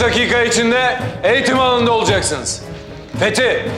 Üç dakika içinde eğitim alanında olacaksınız. Fethi,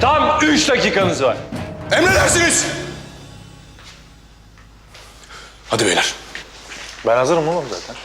tam üç dakikanız var. Emredersiniz. Hadi beyler. Ben hazırım oğlum zaten.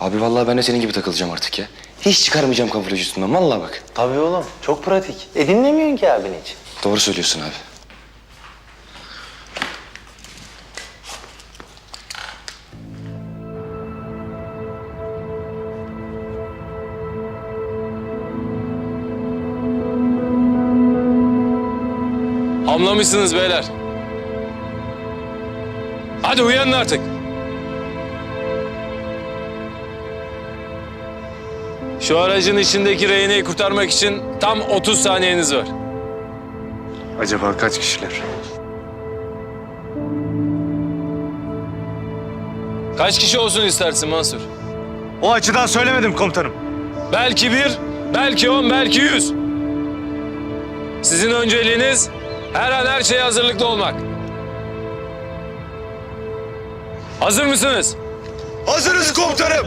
Abi vallahi ben de senin gibi takılacağım artık ya. Hiç çıkarmayacağım kamuflaj üstümden vallahi bak. Tabii oğlum. Çok pratik. E dinlemiyorsun ki abini hiç. Doğru söylüyorsun abi. Hamlamışsınız beyler. Hadi uyanın artık. Şu aracın içindeki rehineyi kurtarmak için tam 30 saniyeniz var. Acaba kaç kişiler? Kaç kişi olsun istersin Mansur? O açıdan söylemedim komutanım. Belki bir, belki on, belki yüz. Sizin önceliğiniz her an her şeye hazırlıklı olmak. Hazır mısınız? Hazırız komutanım.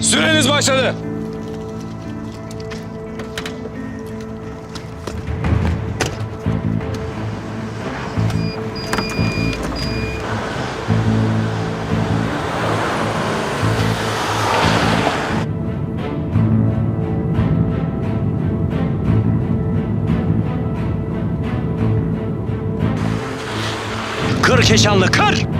Süreniz başladı. Keşanlı kır!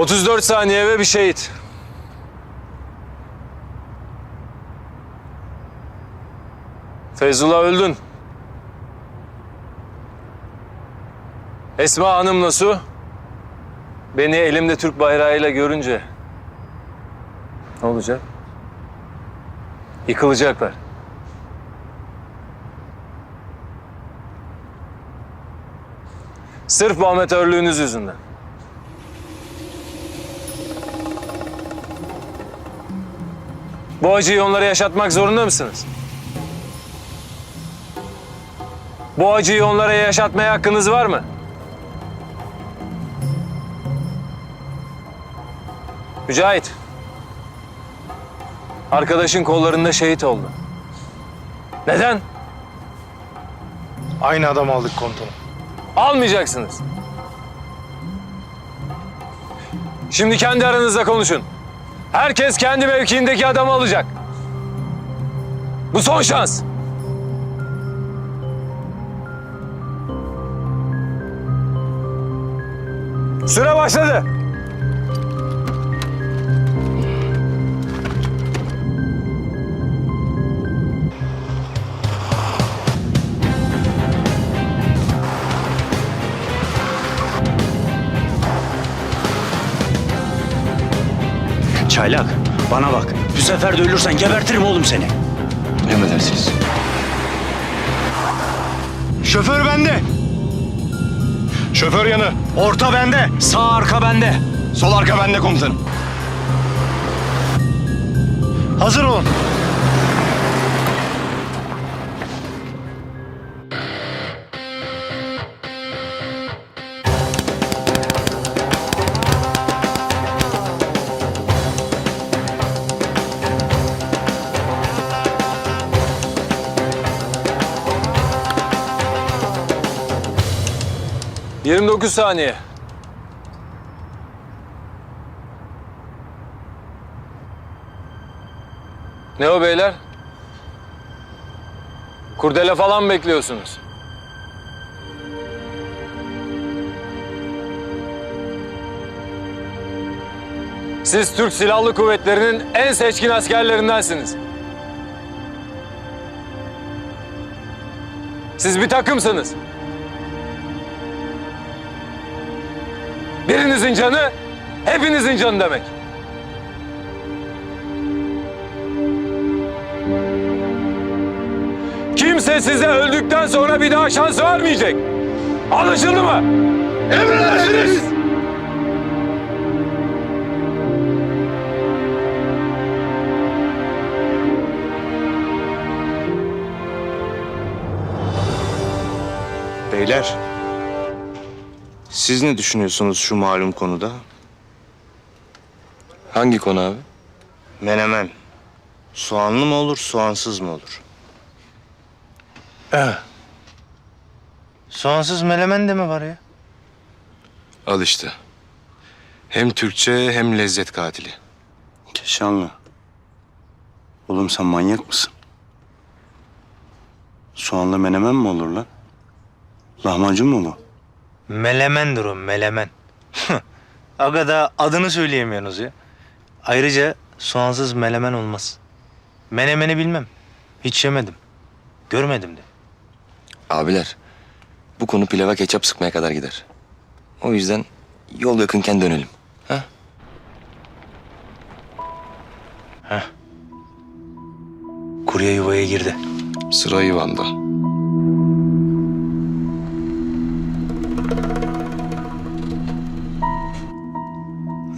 ...34 saniye ve bir şehit. Feyzullah öldün. Esma Hanım'la Su... ...beni elimde Türk bayrağıyla görünce... ...ne olacak? Yıkılacaklar. Sırf bu amatörlüğünüz yüzünden. Bu acıyı onlara yaşatmak zorunda mısınız? Bu acıyı onlara yaşatmaya hakkınız var mı? Mücahit. Arkadaşın kollarında şehit oldu. Neden? Aynı adam aldık komutanım. Almayacaksınız. Şimdi kendi aranızda konuşun. Herkes kendi mevkiindeki adamı alacak. Bu son şans. Süre başladı. Çaylak bana bak. Bu sefer de ölürsen gebertirim oğlum seni. Emredersiniz. Şoför bende. Şoför yanı. Orta bende. Sağ arka bende. Sol arka bende komutanım. Hazır olun. 29 saniye. Ne o beyler? Kurdele falan mı bekliyorsunuz? Siz Türk Silahlı Kuvvetleri'nin en seçkin askerlerindensiniz. Siz bir takımsınız. Birinizin canı hepinizin canı demek. Kimse size öldükten sonra bir daha şans vermeyecek. Anlaşıldı mı? Emredersiniz. Beyler. Siz ne düşünüyorsunuz şu malum konuda? Hangi konu abi? Menemen. Soğanlı mı olur, soğansız mı olur? Soğansız melemen de mi var ya? Al işte. Hem Türkçe hem lezzet katili. Keşanlı. Oğlum sen manyak mısın? Soğanlı menemen mi olur lan? Lahmacun mu bu? Melemendir o melemen. Aga da adını söyleyemiyorsunuz ya. Ayrıca soğansız melemen olmaz. Menemeni bilmem. Hiç yemedim. Görmedim de. Abiler, bu konu pilava ketçap sıkmaya kadar gider. O yüzden yol yakınken dönelim. Ha? Kurye yuvaya girdi. Sıra Ivan'da.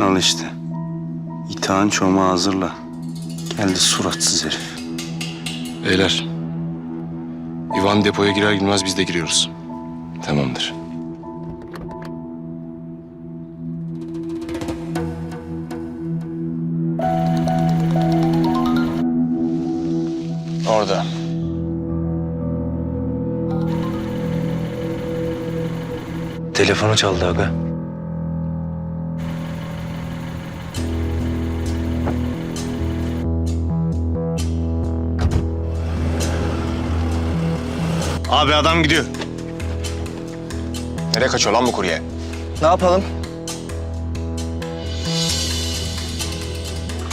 Al işte. İtağın çomağı hazırla. Geldi suratsız herif. Beyler. Ivan depoya girer girmez biz de giriyoruz. Tamamdır. Orada. Telefonu çaldı aga. Abi adam gidiyor. Nereye kaçıyor lan bu kurye? Ne yapalım?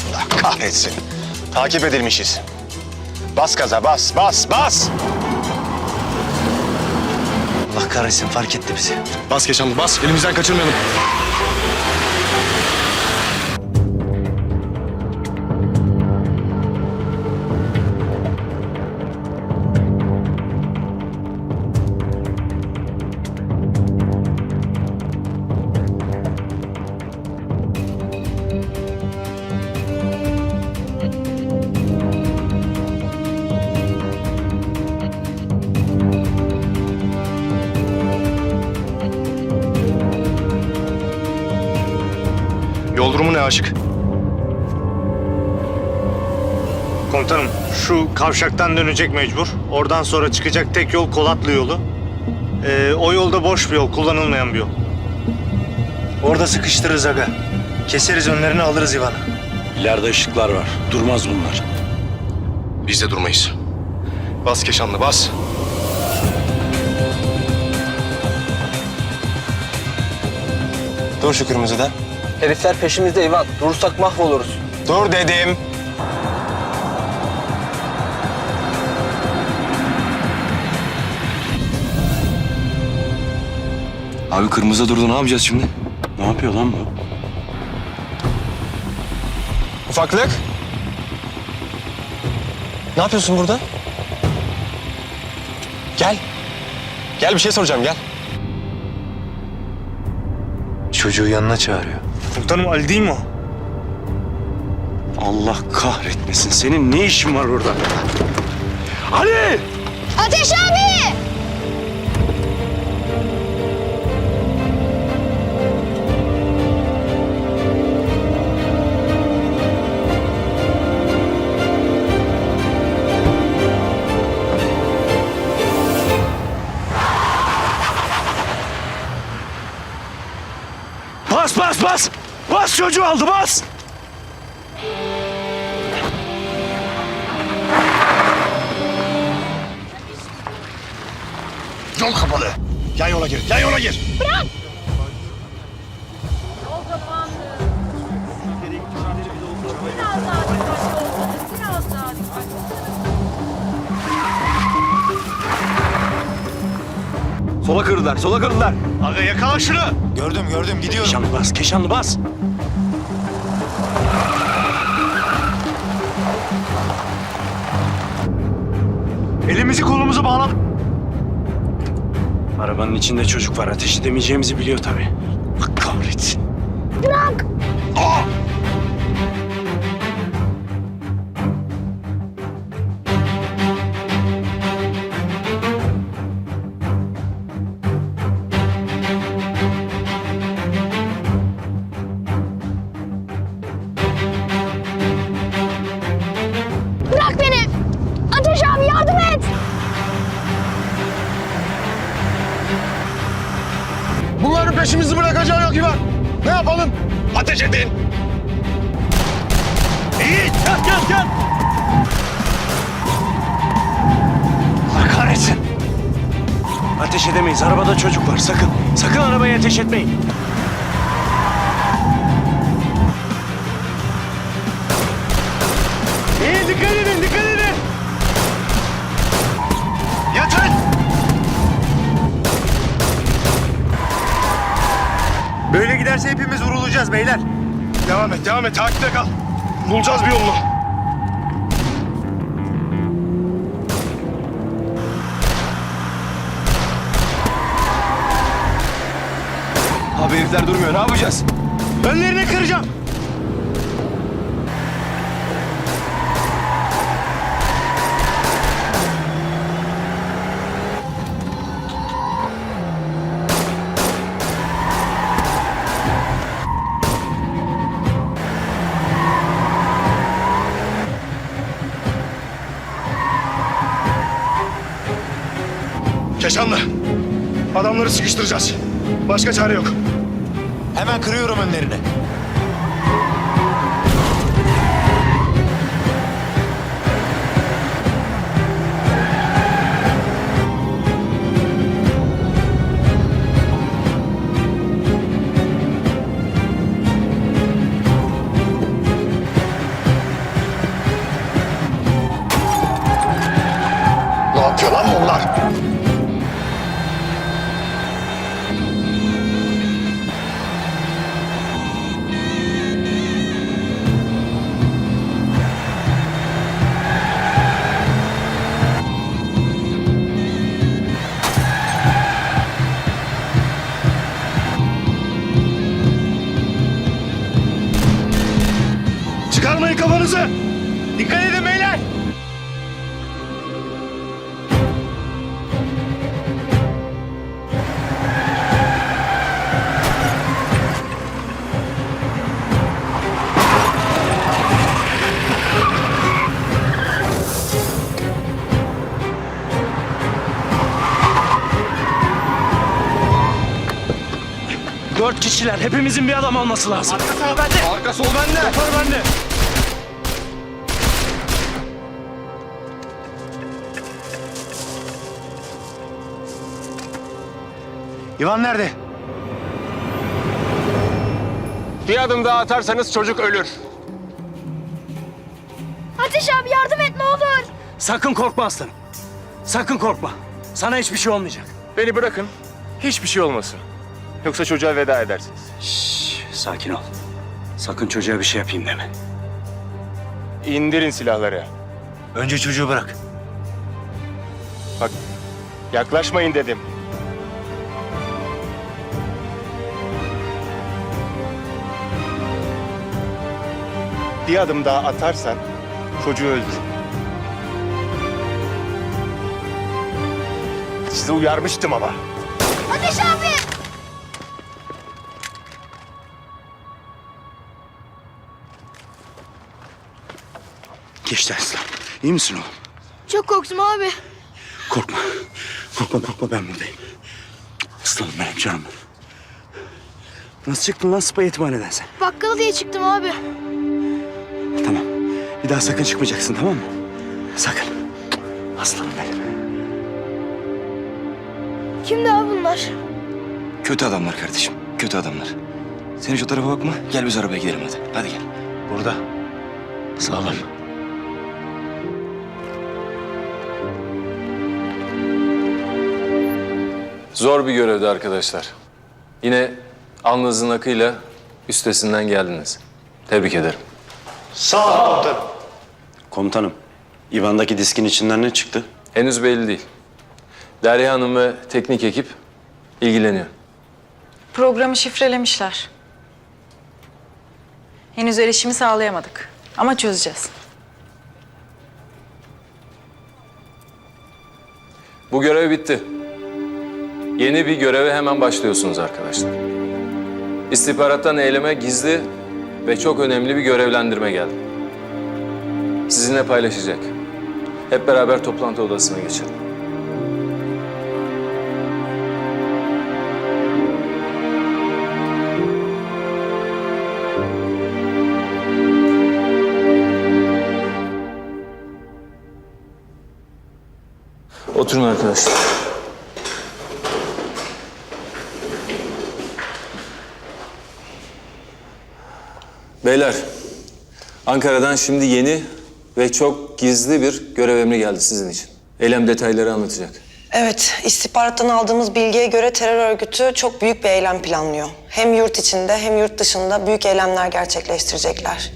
Allah kahretsin. Takip edilmişiz. Bas gaza bas bas bas. Allah kahretsin fark etti bizi. Bas Keşanlı bas. Elimizden kaçırmayalım. Aşık? Komutanım şu kavşaktan dönecek mecbur. Oradan sonra çıkacak tek yol Kolatlı yolu. Ee, o yolda boş bir yol, kullanılmayan bir yol. Orada sıkıştırırız aga. Keseriz önlerini alırız Ivan'ı. İleride ışıklar var. Durmaz bunlar. Biz de durmayız. Bas Keşanlı bas. Dur şu kırmızıda. Herifler peşimizde Ivan. Durursak mahvoluruz. Dur dedim. Abi kırmızı durdu ne yapacağız şimdi? Ne yapıyor lan bu? Ufaklık. Ne yapıyorsun burada? Gel. Gel bir şey soracağım gel. Çocuğu yanına çağırıyor. Komutanım Ali değil mi o? Allah kahretmesin. Senin ne işin var orada? Ali! Ateş abi! Bas bas bas! Bas çocuğu aldı bas! Yol kapalı. Yan yola gir. Yan yola gir. Dikkatli. Sola kırdılar, sola kırdılar. Aga yakala şunu. Gördüm gördüm gidiyorum. Keşanlı bas Keşanlı bas. Elimizi kolumuzu bağladık. Arabanın içinde çocuk var. Ateş edemeyeceğimizi biliyor tabii. Allah kahretsin. Bırak edin. İyi gel gel gel. Allah kahretsin. Ateş edemeyiz. Arabada çocuk var. Sakın. Sakın arabaya ateş etmeyin. İyi dikkat edin. Giderse hepimiz vurulacağız beyler. Devam et, devam et. Takipte kal. Bulacağız bir yolunu. Abi herifler durmuyor. Ne yapacağız? Önlerini kıracağım. Keşanlı. Adamları sıkıştıracağız. Başka çare yok. Hemen kırıyorum önlerini. Ne yapıyor lan bunlar? Kişiler. Hepimizin bir adam olması lazım. Arka sol bende. Yukarı bende. İvan nerede? Bir adım daha atarsanız çocuk ölür. Ateş abi yardım et ne olur. Sakın korkma aslanım. Sakın korkma. Sana hiçbir şey olmayacak. Beni bırakın. Hiçbir şey olmasın. Yoksa çocuğa veda edersiniz. Şşş, sakin ol. Sakın çocuğa bir şey yapayım deme. İndirin silahları. Önce çocuğu bırak. Bak yaklaşmayın dedim. Bir adım daha atarsan çocuğu öldürürüm. Sizi uyarmıştım ama. Ateş abi. Geçti aslan. İyi misin oğlum? Çok korktum abi. Korkma. Korkma korkma ben buradayım. Aslanım benim canım. Nasıl çıktın lan spa yetimhaneden sen? Bakkala diye çıktım abi. Tamam. Bir daha sakın çıkmayacaksın tamam mı? Sakın. Aslanım benim. Kimdi abi bunlar? Kötü adamlar kardeşim. Kötü adamlar. Sen hiç o tarafa bakma. Gel biz arabaya gidelim hadi. Hadi gel. Burada. Sağ olun. Zor bir görevdi arkadaşlar. Yine alnınızın akıyla üstesinden geldiniz. Tebrik ederim. Sağ ol komutanım. Komutanım, İvan'daki diskin içinden ne çıktı? Henüz belli değil. Derya Hanım ve teknik ekip ilgileniyor. Programı şifrelemişler. Henüz erişimi sağlayamadık. Ama çözeceğiz. Bu görev bitti. Yeni bir göreve hemen başlıyorsunuz arkadaşlar. İstihbarattan eyleme gizli ve çok önemli bir görevlendirme geldi. Sizinle paylaşacak. Hep beraber toplantı odasına geçelim. Oturun arkadaşlar. Beyler, Ankara'dan şimdi yeni ve çok gizli bir görev emri geldi sizin için. Eylem detayları anlatacak. Evet, istihbarattan aldığımız bilgiye göre terör örgütü çok büyük bir eylem planlıyor. Hem yurt içinde hem yurt dışında büyük eylemler gerçekleştirecekler.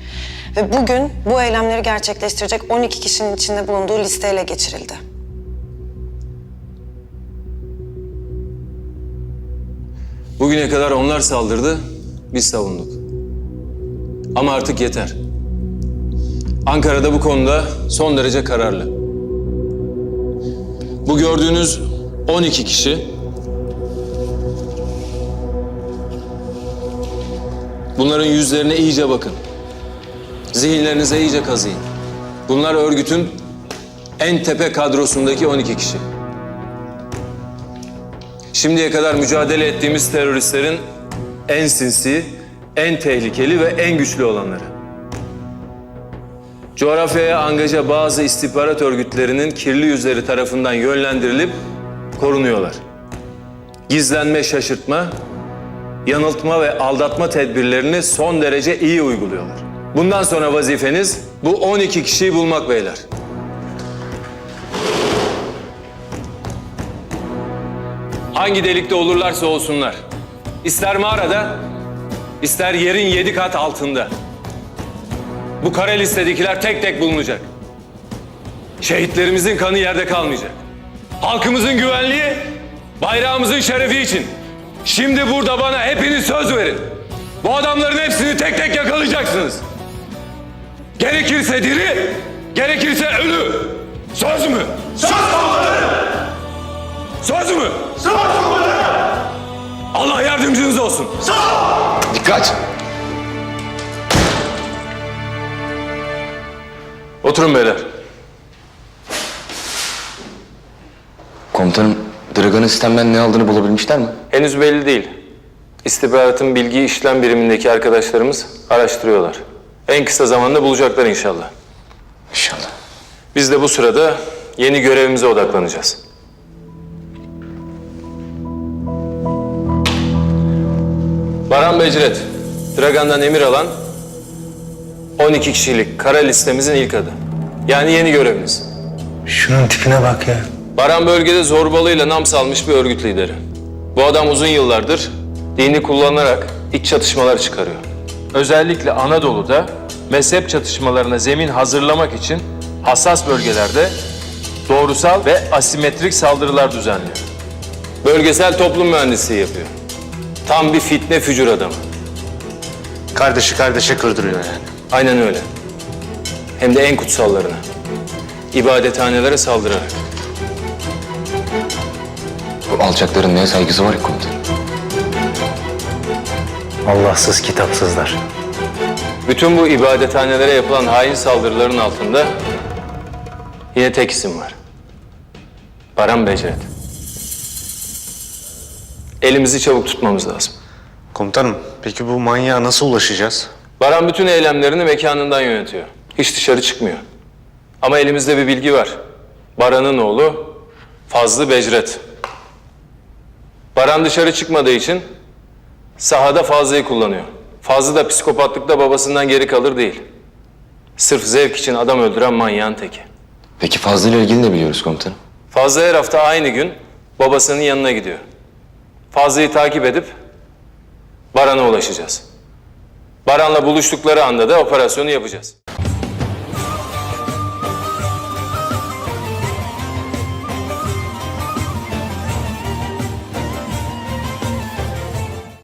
Ve bugün bu eylemleri gerçekleştirecek 12 kişinin içinde bulunduğu listeyle geçirildi. Bugüne kadar onlar saldırdı, biz savunduk. Ama artık yeter. Ankara'da bu konuda son derece kararlı. Bu gördüğünüz 12 kişi Bunların yüzlerine iyice bakın. Zihinlerinize iyice kazıyın. Bunlar örgütün en tepe kadrosundaki 12 kişi. Şimdiye kadar mücadele ettiğimiz teröristlerin en sinsi, en tehlikeli ve en güçlü olanları. Coğrafyaya angaja bazı istihbarat örgütlerinin kirli yüzleri tarafından yönlendirilip korunuyorlar. Gizlenme, şaşırtma, yanıltma ve aldatma tedbirlerini son derece iyi uyguluyorlar. Bundan sonra vazifeniz bu 12 kişiyi bulmak beyler. Hangi delikte olurlarsa olsunlar. İster mağarada, ister yerin yedi kat altında. Bu kare listedekiler tek tek bulunacak. Şehitlerimizin kanı yerde kalmayacak. Halkımızın güvenliği, bayrağımızın şerefi için. Şimdi burada bana hepiniz söz verin. Bu adamların hepsini tek tek yakalayacaksınız. Gerekirse diri, gerekirse ölü. Söz mü? Söz Söz mü? Söz Allah yardımcınız olsun. Dikkat! Oturun beyler. Komutanım, Dragan'ın sistemden ne aldığını bulabilmişler mi? Henüz belli değil. İstihbaratın bilgi işlem birimindeki arkadaşlarımız araştırıyorlar. En kısa zamanda bulacaklar inşallah. İnşallah. Biz de bu sırada yeni görevimize odaklanacağız. Baran Becret, Dragan'dan emir alan 12 kişilik kara listemizin ilk adı. Yani yeni görevimiz. Şunun tipine bak ya. Baran bölgede zorbalığıyla nam salmış bir örgüt lideri. Bu adam uzun yıllardır dini kullanarak iç çatışmalar çıkarıyor. Özellikle Anadolu'da mezhep çatışmalarına zemin hazırlamak için hassas bölgelerde doğrusal ve asimetrik saldırılar düzenliyor. Bölgesel toplum mühendisliği yapıyor. Tam bir fitne fücur adamı. Kardeşi kardeşe kırdırıyor yani. Aynen öyle. Hem de en kutsallarına. İbadethanelere saldırarak. Bu alçakların neye saygısı var ya komutanım? Allahsız kitapsızlar. Bütün bu ibadethanelere yapılan hain saldırıların altında yine tek isim var. Baran Beceret. Elimizi çabuk tutmamız lazım. Komutanım peki bu manyağa nasıl ulaşacağız? Baran bütün eylemlerini mekanından yönetiyor. Hiç dışarı çıkmıyor. Ama elimizde bir bilgi var. Baran'ın oğlu Fazlı Becret. Baran dışarı çıkmadığı için sahada Fazlı'yı kullanıyor. Fazlı da psikopatlıkta babasından geri kalır değil. Sırf zevk için adam öldüren manyağın teki. Peki Fazlı ile ilgili ne biliyoruz komutanım? Fazla her hafta aynı gün babasının yanına gidiyor. Fazla'yı takip edip Baran'a ulaşacağız. Baran'la buluştukları anda da operasyonu yapacağız.